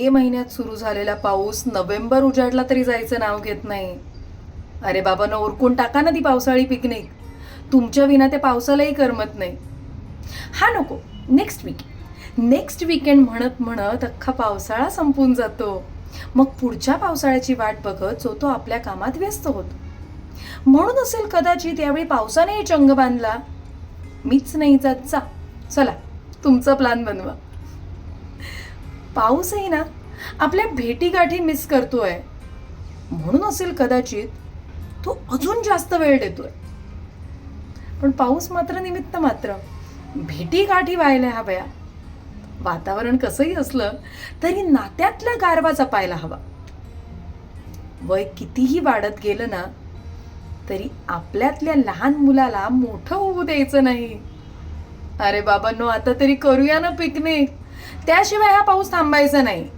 मे महिन्यात सुरू झालेला पाऊस नोव्हेंबर उजाडला तरी जायचं नाव घेत नाही. अरे बाबा न ओरकून टाका ना ती पावसाळी पिकनिक. तुमच्या विना ते पावसालाही करमत नाही. हा नको नेक्स्ट वीक नेक्स्ट वीकेंड म्हणत म्हणत अख्खा पावसाळा संपून जातो. मग पुढच्या पावसाळ्याची वाट बघत जो तो आपल्या कामात व्यस्त होतो. म्हणून असेल कदाचित यावेळी पावसानेही चंग बांधला. मीच नाही जात. जा चला तुमचा प्लॅन बनवा. पाऊसही ना. आपल्या भेटीगाठी मिस करतोय. म्हणून असेल कदाचित तो अजून जास्त वेळ देतोय. पण पाऊस मात्र निमित्त मात्र. भेटीगाठी व्हायला हव्या. वातावरण कसंही असलं तरी नात्यातला गारवा जपायला हवा. वय कितीही वाढत गेलं ना तरी आपल्यातल्या लहान मुलाला मोठं होऊ द्यायचं नाही. अरे बाबांनो आता तरी करूया ना पिकनिक त्याशिवाय हा पाऊस थांबायचा नाही.